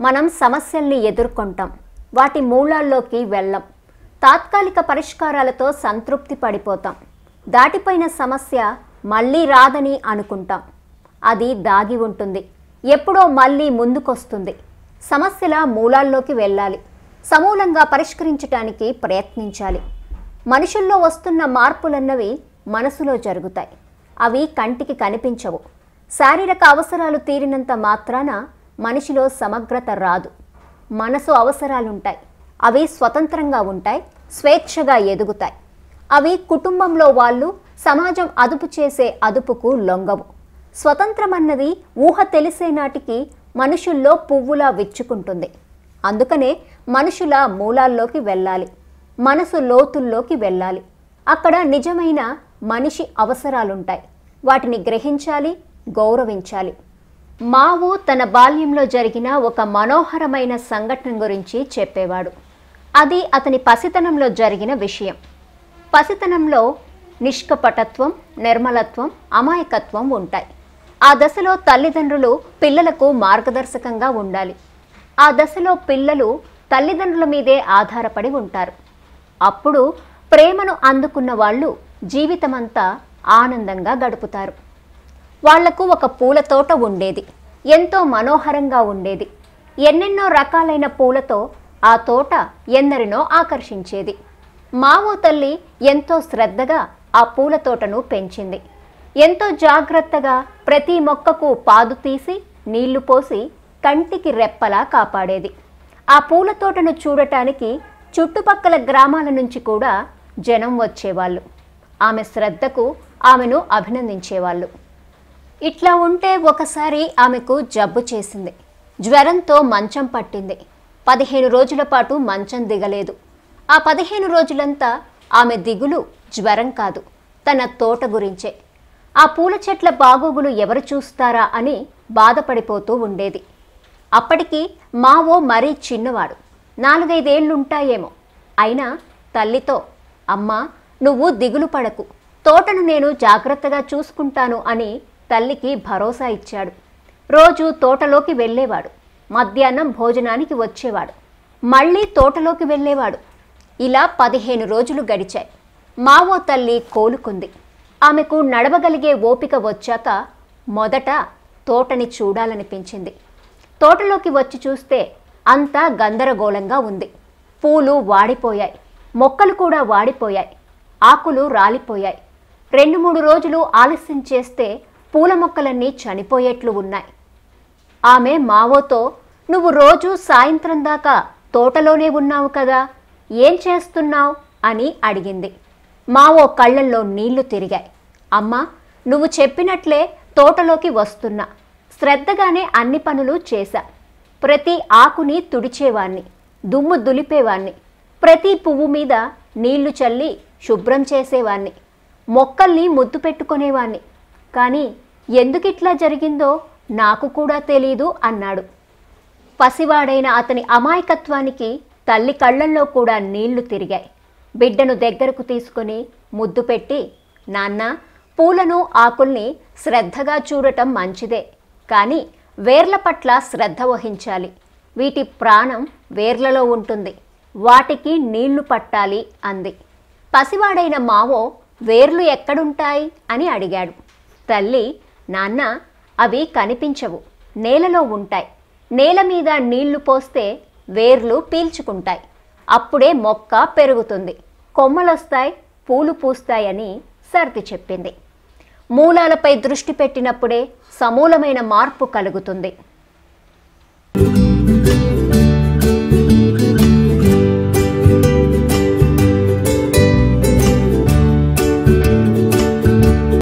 మనం సమస్యల్ని ఎదుర్కొంటాం. వాటి మూలాల్లోకి వెళ్ళం. తాత్కాలిక పరిష్కారాలతో సంతృప్తి పడిపోతాం. దాటిపోయిన సమస్య మళ్ళీ రాదని అనుకుంటాం. అది దాగి ఉంటుంది. ఎప్పుడో మళ్ళీ ముందుకొస్తుంది. సమస్యల మూలాల్లోకి వెళ్ళాలి. సమూలంగా పరిష్కరించటానికి ప్రయత్నించాలి. మనుషుల్లో వస్తున్న మార్పులన్నవి మనసులో జరుగుతాయి. అవి కంటికి కనిపించవు. శారీరక అవసరాలు తీరినంత మాత్రాన మనిషిలో సమగ్రత రాదు. మనసు అవసరాలుంటాయి. అవి స్వతంత్రంగా ఉంటాయి స్వేచ్ఛగా ఎదుగుతాయి. అవి కుటుంబంలో వాళ్ళు సమాజం అదుపు చేసే అదుపుకు లొంగవు. స్వతంత్రమన్నది ఊహ తెలిసే నాటికి మనుషుల్లో పువ్వులా విచ్చుకుంటుంది. అందుకనే మనుషుల మూలాల్లోకి వెళ్ళాలి మనసు లోతుల్లోకి వెళ్ళాలి. అక్కడ నిజమైన మనిషి అవసరాలుంటాయి. వాటిని గ్రహించాలి గౌరవించాలి. మావు తన బాల్యంలో జరిగిన ఒక మనోహరమైన సంఘటన గురించి చెప్పేవాడు. అది అతని పసితనంలో జరిగిన విషయం. పసితనంలో నిష్కపటత్వం నిర్మలత్వం అమాయకత్వం ఉంటాయి. ఆ దశలో తల్లిదండ్రులు పిల్లలకు మార్గదర్శకంగా ఉండాలి. ఆ దశలో పిల్లలు తల్లిదండ్రుల మీదే ఆధారపడి ఉంటారు. అప్పుడు ప్రేమను అందుకున్న వాళ్ళు జీవితమంతా ఆనందంగా గడుపుతారు. వాళ్ళకు ఒక పూల తోట ఉండేది. ఎంతో మనోహరంగా ఉండేది. ఎన్నెన్నో రకాలైన పూలతో ఆ తోట ఎందరినో ఆకర్షించేది. మావో తల్లి ఎంతో శ్రద్ధగా ఆ పూల తోటను పెంచింది. ఎంతో జాగ్రత్తగా ప్రతి మొక్కకు పాదు తీసి నీళ్ళు పోసి కంటికి రెప్పలా కాపాడేది. ఆ పూల తోటను చూడటానికి చుట్టుపక్కల గ్రామాల నుంచి కూడా జనం వచ్చేవాళ్ళు. ఆమె శ్రద్ధకు ఆమెను అభినందించేవాళ్ళు. ఇట్లా ఉంటే ఒకసారి ఆమెకు జబ్బు చేసింది. జ్వరంతో మంచం పట్టింది. పదిహేను రోజుల పాటు మంచం దిగలేదు. ఆ పదిహేను రోజులంతా ఆమె దిగులు జ్వరం కాదు. తన తోట గురించే. ఆ పూల చెట్ల బాగోగులు ఎవరు చూస్తారా అని బాధపడిపోతూ ఉండేది. అప్పటికి మావో మరీ చిన్నవాడు. నాలుగైదేళ్ళుంటాయేమో. అయినా తల్లితో అమ్మా నువ్వు దిగులు పడకు. తోటను నేను జాగ్రత్తగా చూసుకుంటాను అని తల్లికి భరోసా ఇచ్చాడు. రోజు తోటలోకి వెళ్ళేవాడు. మధ్యాహ్నం భోజనానికి వచ్చేవాడు. మళ్ళీ తోటలోకి వెళ్ళేవాడు. ఇలా పదిహేను రోజులు గడిచాయి. మావో తల్లి కోలుకుంది. ఆమెకు నడవగలిగే ఓపిక వచ్చాక మొదట తోటని చూడాలనిపించింది. తోటలోకి వచ్చి చూస్తే అంతా గందరగోళంగా ఉంది. పూలు వాడిపోయాయి. మొక్కలు కూడా వాడిపోయాయి. ఆకులు రాలిపోయాయి. రెండు మూడు రోజులు ఆలస్యం చేస్తే పూల మొక్కలన్నీ చనిపోయేట్లు ఉన్నాయి. ఆమె మావోతో నువ్వు రోజు సాయంత్రం దాకా తోటలోనే ఉన్నావు కదా ఏం చేస్తున్నావు? అని అడిగింది. మావో కళ్ళల్లో నీళ్ళు తిరిగాయి. అమ్మా నువ్వు చెప్పినట్లే తోటలోకి వస్తున్నా. శ్రద్ధగానే అన్ని పనులు చేశా. ప్రతి ఆకుని తుడిచేవాణ్ణి దుమ్ము దులిపేవాణ్ణి ప్రతి పువ్వు మీద నీళ్ళు చల్లి శుభ్రం చేసేవాణ్ణి మొక్కల్ని ముద్దు పెట్టుకునేవాణ్ణి కానీ ఎందుకిట్లా జరిగిందో నాకు కూడా తెలీదు అన్నాడు. పసివాడైన అతని అమాయకత్వానికి తల్లి కళ్ళల్లో కూడా నీళ్ళు తిరిగాయి. బిడ్డను దగ్గరకు తీసుకొని ముద్దు పెట్టి నాన్న పూలను ఆకుల్ని శ్రద్ధగా చూడటం మంచిదే కానీ వేర్ల పట్ల శ్రద్ధ వహించాలి. వీటి ప్రాణం వేర్లలో ఉంటుంది. వాటికి నీళ్ళు పట్టాలి అంది. పసివాడైన మావో వేర్లు ఎక్కడుంటాయి? అని అడిగాడు. తల్లి నాన్న అవి కనిపించవు. నేలలో ఉంటాయి. నేల మీద నీళ్ళు పోస్తే వేర్లు పీల్చుకుంటాయి. అప్పుడే మొక్క పెరుగుతుంది. కొమ్మలొస్తాయి పూలు పూస్తాయని సర్ది చెప్పింది. మూలాలపై దృష్టి పెట్టినప్పుడే సమూలమైన మార్పు కలుగుతుంది.